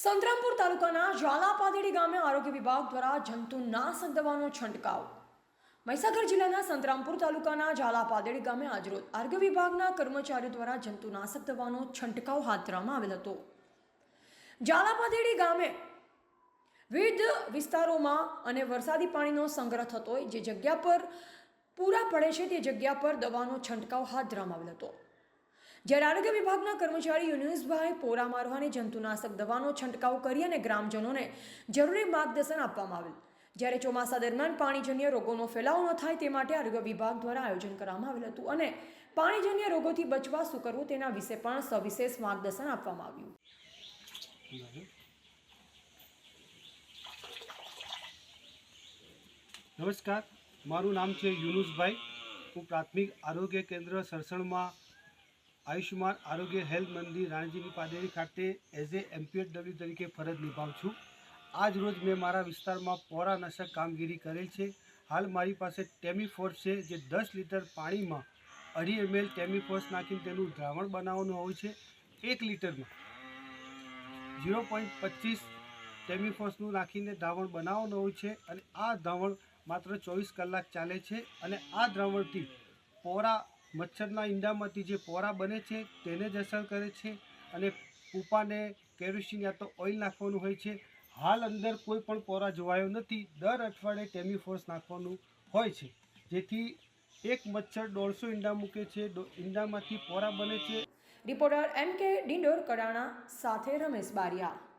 સંતરામપુર તાલુકાના ઝાલાપાદેડી ગામે આરોગ્ય વિભાગ દ્વારા જંતુનાશક દવાનો છંટકાવ. મહીસાગર જિલ્લાના સંતરામપુર તાલુકાના ઝાલાપાદેડી ગામે આજરોજ આરોગ્ય વિભાગના કર્મચારીઓ દ્વારા જંતુનાશક દવાનો છંટકાવ હાથ ધરવામાં આવેલ હતો. ઝાલાપાદેડી ગામે વિવિધ વિસ્તારોમાં અને વરસાદી પાણીનો સંગ્રહ થતો હોય, જે જગ્યા પર પૂરા પડે છે, તે જગ્યા પર દવાનો છંટકાવ હાથ ધરવામાં આવેલ હતો. જ્યારે આરોગ્ય વિભાગના કર્મચારી યુનુસભાઈ પોરા મારવાની જંતુનાશક દવાનો છંટકાવ કરી અને ગ્રામજનોને જરૂરી માર્ગદર્શન આપવામાં આવેલ. જ્યારે ચોમાસા દરમિયાન પાણીજન્ય રોગોનો ફેલાવો ન થાય તે માટે આરોગ્ય વિભાગ દ્વારા આયોજન કરવામાં આવેલ હતું અને પાણીજન્ય રોગોથી બચવા શું કરવું તેના વિશે પણ સવિશેષ માર્ગદર્શન આપવામાં આવ્યું. નમસ્કાર. મારું નામ છે યુનુસભાઈ. હું પ્રાથમિક આરોગ્ય કેન્દ્ર સરસણમાં આયુષ્યમાન આરોગ્ય હેલ્થ મંદિર રાણજીની પાદેરી ખાતે એઝ એ એમપીએચડબલ્યુ તરીકે ફરજ નિભાવું છું. આજ રોજ મેં મારા વિસ્તારમાં પોરાનાશક કામગીરી કરેલ છે. હાલ મારી પાસે ટેમીફોર્સ છે જે દસ લીટર પાણીમાં અઢી એમએલ ટેમીફોર્સ નાખીને તેનું દ્રાવણ બનાવવાનું હોય છે. એક લીટરમાં ઝીરો પોઈન્ટ પચીસ ટેમીફોસનું નાખીને દ્રાવણ બનાવવાનું હોય છે અને આ દ્રાવણ માત્ર ચોવીસ કલાક ચાલે છે અને આ દ્રાવણથી પોરા મચ્છરના ઈંડામાંથી જે પોરા બને છે, તેને જ અસર કરે છે અને પૂપાને કેરોસીન યા તો ઓઇલ નાખવાનું હોય છે. હાલ અંદર કોઈ પણ પોરા જોવાયો નથી. દર અઠવાડિયે ટેમીફોસ નાખવાનું હોય છે. જેથી એક મચ્છર દોઢસો ઈંડા મૂકે છે. ઈંડામાંથી પોરા બને છે. રિપોર્ટર એમ કે ડિંડોર કડાણા સાથે રમેશ બારિયા.